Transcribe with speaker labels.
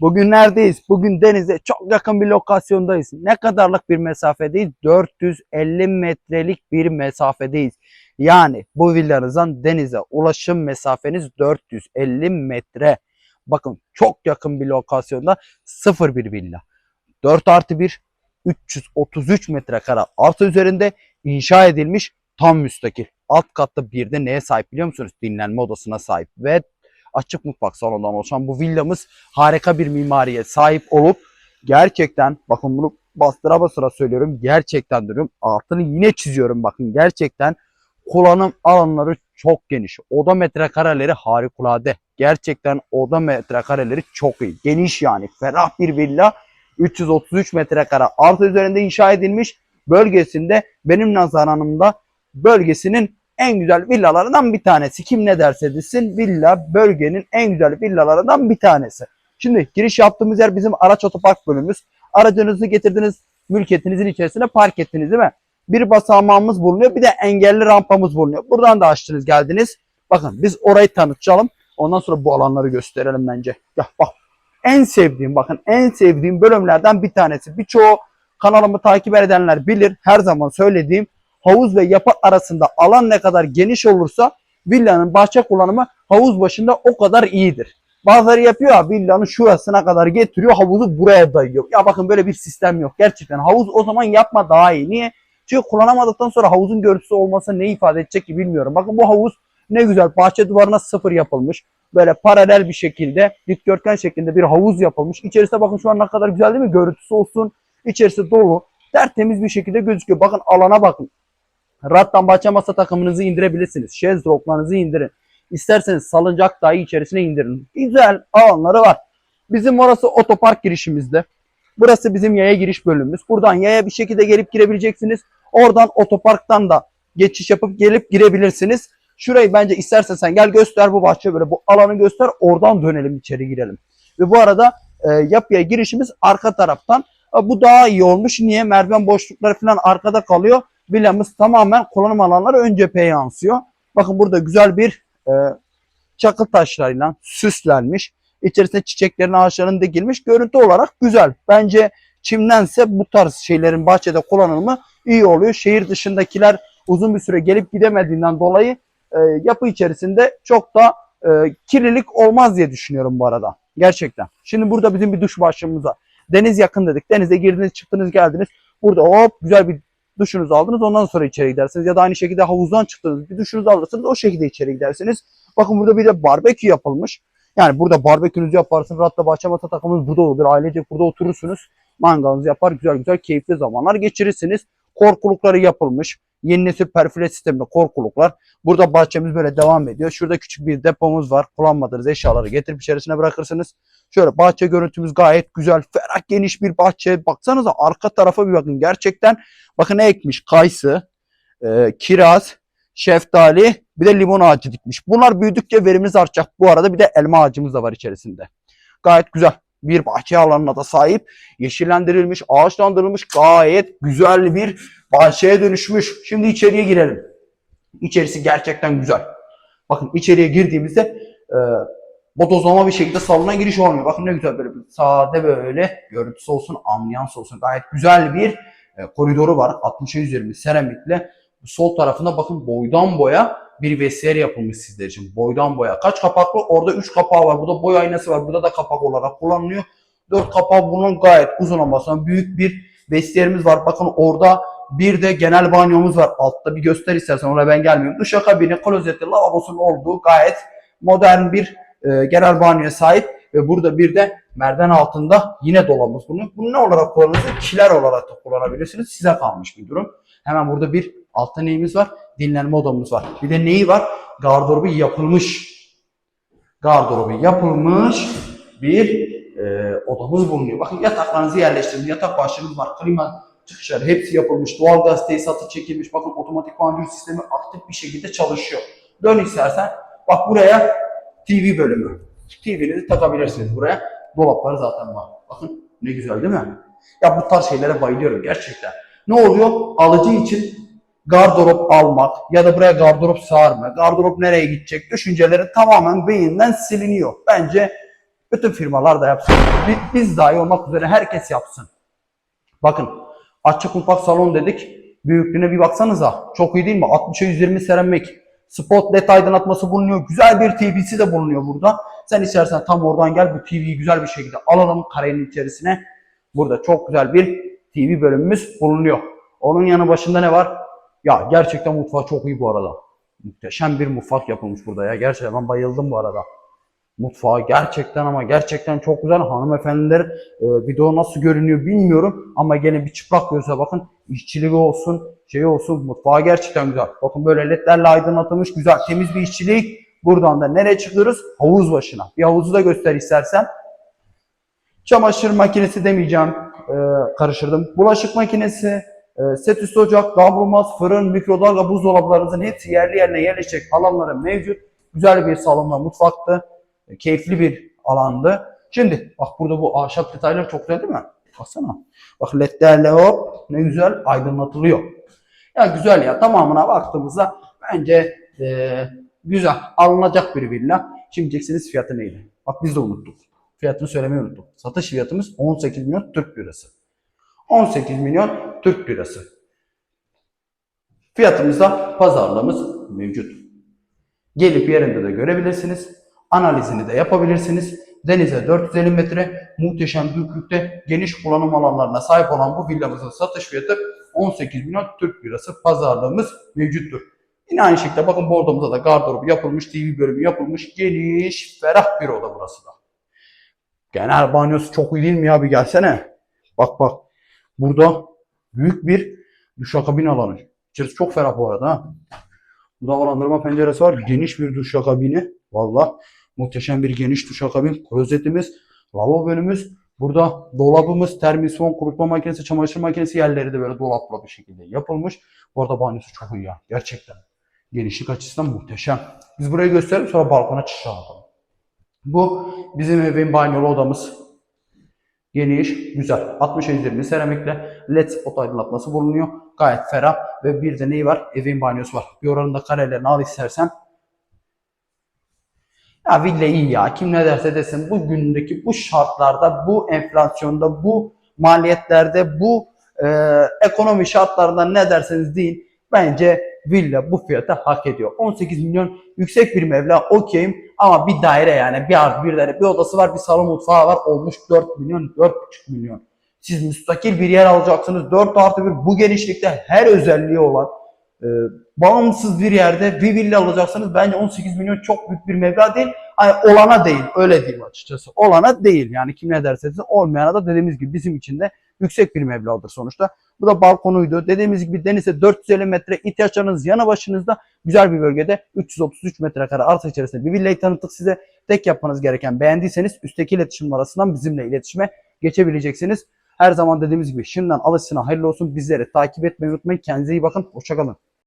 Speaker 1: Bugün neredeyiz? Bugün denize çok yakın bir lokasyondayız. Ne kadarlık bir mesafedeyiz? 450 metrelik bir mesafedeyiz. Yani bu villanızdan denize ulaşım mesafeniz 450 metre. Bakın çok yakın bir lokasyonda sıfır bir villa. 4 artı 1 333 metrekare artı üzerinde inşa edilmiş tam müstakil. Alt katta bir de neye sahip biliyor musunuz? Dinlenme odasına sahip ve açık mutfak salonundan oluşan bu villamız harika bir mimariye sahip olup gerçekten bakın bunu bastıra bastıra söylüyorum gerçekten diyorum altını yine çiziyorum bakın gerçekten kullanım alanları çok geniş. Oda metrekareleri harikulade. Gerçekten oda metrekareleri çok iyi. Geniş yani. Ferah bir villa. 333 metrekare artı üzerinde inşa edilmiş bölgesinde benim nazaranımda bölgesinin en güzel villalarından bir tanesi. Kim ne derse desin villa bölgenin en güzel villalarından bir tanesi. Şimdi giriş yaptığımız yer bizim araç otopark bölümümüz. Aracınızı getirdiniz mülkiyetinizin içerisine park ettiniz değil mi? Bir basamağımız bulunuyor bir de engelli rampamız bulunuyor. Buradan da açtınız geldiniz. Bakın biz orayı tanıtacağım. Ondan sonra bu alanları gösterelim bence. Ya bak en sevdiğim bakın en sevdiğim bölümlerden bir tanesi. Birçoğu kanalımı takip edenler bilir. Her zaman söylediğim havuz ve yapı arasında alan ne kadar geniş olursa villanın bahçe kullanımı havuz başında o kadar iyidir. Bazıları yapıyor ya villanın şurasına kadar getiriyor havuzu buraya dayıyor. Ya bakın böyle bir sistem yok. Gerçekten havuz o zaman yapma daha iyi. Niye? Çünkü kullanamadıktan sonra havuzun görüntüsü olmasa ne ifade edecek ki bilmiyorum. Bakın bu havuz ne güzel bahçe duvarına sıfır yapılmış. Böyle paralel bir şekilde dikdörtgen şeklinde bir havuz yapılmış. İçerisinde bakın şu an ne kadar güzel değil mi? Görüntüsü olsun. İçerisi dolu. Tertemiz bir şekilde gözüküyor. Bakın alana bakın. Rattan bahçe masa takımınızı indirebilirsiniz. Şezlonglarınızı indirin. İsterseniz salıncak dahi içerisine indirin. Güzel alanları var. Bizim orası otopark girişimizde. Burası bizim yaya giriş bölümümüz. Buradan yaya bir şekilde gelip girebileceksiniz. Oradan otoparktan da geçiş yapıp gelip girebilirsiniz. Şurayı bence istersen sen gel göster bu bahçe böyle bu alanı göster oradan dönelim içeri girelim. Ve bu arada e, yapıya girişimiz arka taraftan. E, bu daha iyi olmuş. Niye? Merdiven boşlukları falan arkada kalıyor. Villamız tamamen kullanım alanları ön cepheye yansıyor. Bakın burada güzel bir e, çakıl taşlarıyla süslenmiş. İçerisine çiçeklerin ağaçların dikilmiş. Görüntü olarak güzel. Bence çimdense bu tarz şeylerin bahçede kullanılımı iyi oluyor. Şehir dışındakiler uzun bir süre gelip gidemediğinden dolayı e, yapı içerisinde çok da e, kirlilik olmaz diye düşünüyorum bu arada. Gerçekten. Şimdi burada bizim bir duş başlığımız var. Deniz yakın dedik. Denize girdiniz, çıktınız, geldiniz. Burada hop güzel bir duşunuzu aldınız. Ondan sonra içeri gidersiniz. Ya da aynı şekilde havuzdan çıktınız. Bir duşunuzu alırsınız. O şekilde içeri gidersiniz. Bakın burada bir de barbekü yapılmış. Yani burada barbekünüzü yaparsınız. Hatta bahçe masa takımınız burada olur. Ailece burada oturursunuz. Mangalınızı yapar. Güzel güzel keyifli zamanlar geçirirsiniz. Korkulukları yapılmış. Yeni nesil perfile sistemli korkuluklar. Burada bahçemiz böyle devam ediyor. Şurada küçük bir depomuz var. Kullanmadığınız eşyaları getirip içerisine bırakırsınız. Şöyle bahçe görüntümüz gayet güzel. Ferah geniş bir bahçe. Baksanıza arka tarafa bir bakın. Gerçekten bakın ne ekmiş? Kayısı, e, kiraz, şeftali bir de limon ağacı dikmiş. Bunlar büyüdükçe verimimiz artacak. Bu arada bir de elma ağacımız da var içerisinde. Gayet güzel bir bahçe alanına da sahip. Yeşillendirilmiş, ağaçlandırılmış gayet güzel bir bahçeye dönüşmüş. Şimdi içeriye girelim. İçerisi gerçekten güzel. Bakın içeriye girdiğimizde e, bodozlama bir şekilde salona giriş olmuyor. Bakın ne güzel böyle bir sade böyle görüntüsü olsun, ambiyans olsun. Gayet güzel bir e, koridoru var. 60'a 120 seramikle. Sol tarafında bakın boydan boya bir vesiyer yapılmış sizler için. Boydan boya. Kaç kapaklı? Orada 3 kapağı var. Burada boy aynası var. Burada da kapak olarak kullanılıyor. 4 kapağı bunun gayet uzun olmasına büyük bir vestiyerimiz var. Bakın orada bir de genel banyomuz var. Altta bir göster istersen oraya ben gelmiyorum. Duşakabini, klozeti, lavabosunun olduğu gayet modern bir e, genel banyoya sahip. Ve burada bir de merdiven altında yine dolabımız bunu. Bunu ne olarak kullanırsınız? Kiler olarak da kullanabilirsiniz. Size kalmış bir durum. Hemen burada bir altta neyimiz var? Dinlenme odamız var. Bir de neyi var? Gardırobu yapılmış. Gardırobu yapılmış bir e, odamız bulunuyor. Bakın yataklarınızı yerleştirin. Yatak başlığımız var. Klima çıkışları hepsi yapılmış. Doğalgaz tesisatı çekilmiş. Bakın otomatik panjur sistemi aktif bir şekilde çalışıyor. Dön istersen. Bak buraya TV bölümü. TV'nizi takabilirsiniz buraya. Dolapları zaten var. Bakın ne güzel değil mi? Ya bu tarz şeylere bayılıyorum gerçekten. Ne oluyor? Alıcı için gardırop almak ya da buraya gardırop sığar mı? Gardırop nereye gidecek? Düşüncelerin tamamen beyinden siliniyor. Bence Bütün firmalar da yapsın. Bi- Biz dahi olmak üzere herkes yapsın. Bakın açık mutfak salon dedik. Büyüklüğüne bir baksanıza. Çok iyi değil mi? 60'a 120 seramik. Spot led aydınlatması bulunuyor. Güzel bir TV'si de bulunuyor burada. Sen istersen tam oradan gel bu TV'yi güzel bir şekilde alalım karenin içerisine. Burada çok güzel bir TV bölümümüz bulunuyor. Onun yanı başında ne var? Ya gerçekten mutfağı çok iyi bu arada. Muhteşem bir mutfak yapılmış burada ya. Gerçekten ben bayıldım bu arada. Mutfağı gerçekten ama gerçekten çok güzel. Hanımefendiler e, video nasıl görünüyor bilmiyorum ama gene bir çıplak gözle bakın. İşçiliği olsun, şey olsun. Mutfağı gerçekten güzel. Bakın böyle ledlerle aydınlatılmış güzel temiz bir işçilik. Buradan da nereye çıkıyoruz? Havuz başına. Bir havuzu da göster istersen. Çamaşır makinesi demeyeceğim. e, karıştırdım. Bulaşık makinesi, set üstü ocak, kavrulmaz, fırın, mikrodalga, buzdolaplarınızın hepsi yerli yerine yerleşecek alanları mevcut. Güzel bir salonla mutfaktı. E, keyifli bir alandı. Şimdi bak burada bu ahşap detaylar çok güzel değil mi? Baksana. Bak ledlerle hop ne güzel aydınlatılıyor. Ya güzel ya tamamına baktığımızda bence e, güzel alınacak bir villa. Şimdi diyeceksiniz fiyatı neydi? Bak biz de unuttuk. Fiyatını söylemeyi unuttuk. Satış fiyatımız 18 milyon Türk lirası. 18 milyon Türk lirası. Fiyatımızda pazarlığımız mevcut. Gelip yerinde de görebilirsiniz. Analizini de yapabilirsiniz. Denize 450 metre muhteşem büyüklükte geniş kullanım alanlarına sahip olan bu villamızın satış fiyatı 18 milyon Türk lirası pazarlığımız mevcuttur. Yine aynı şekilde bakın bordomuzda da gardırobu yapılmış, TV bölümü yapılmış, geniş, ferah bir oda burası da. Genel banyosu çok iyi değil mi ya bir gelsene. Bak bak. Burada büyük bir duşakabin alanı. İçerisi çok ferah bu arada ha. Burada havalandırma penceresi var. Geniş bir duşakabini. Valla muhteşem bir geniş duşakabin. Klozetimiz, lavabo bölümümüz. Burada dolabımız, termosifon, kurutma makinesi, çamaşır makinesi yerleri de böyle dolapla bir şekilde yapılmış. Bu arada banyosu çok iyi ya. Gerçekten. Genişlik açısından muhteşem. Biz burayı gösterelim sonra balkona çıkalım. Bu bizim evin banyolu odamız. Geniş, güzel. 60 120 seramikle led spot aydınlatması bulunuyor. Gayet ferah ve bir de neyi var? Evin banyosu var. Bir oranın da karelerini al istersen. Ya villa iyi ya. Kim ne derse desin bugündeki bu şartlarda, bu enflasyonda, bu maliyetlerde, bu e, ekonomi şartlarında ne derseniz deyin. Bence villa bu fiyata hak ediyor. 18 milyon yüksek bir meblağ okeyim ama bir daire yani bir artı bir daire bir odası var bir salon mutfağı var olmuş 4 milyon 4,5 milyon. Siz müstakil bir yer alacaksınız 4 artı 1 bu genişlikte her özelliği olan e, bağımsız bir yerde bir villa alacaksınız bence 18 milyon çok büyük bir meblağ değil. Hani olana değil öyle diyeyim açıkçası. Olana değil yani kim ne derse olmayana da dediğimiz gibi bizim için de yüksek bir meblağdır sonuçta. Bu da balkonuydu. Dediğimiz gibi denize 450 metre ihtiyaçlarınız yanı başınızda güzel bir bölgede 333 metrekare arsa içerisinde bir villayı tanıttık size. Tek yapmanız gereken beğendiyseniz üstteki iletişim arasından bizimle iletişime geçebileceksiniz. Her zaman dediğimiz gibi şimdiden alışsına hayırlı olsun. Bizleri takip etmeyi unutmayın. Kendinize iyi bakın. Hoşçakalın.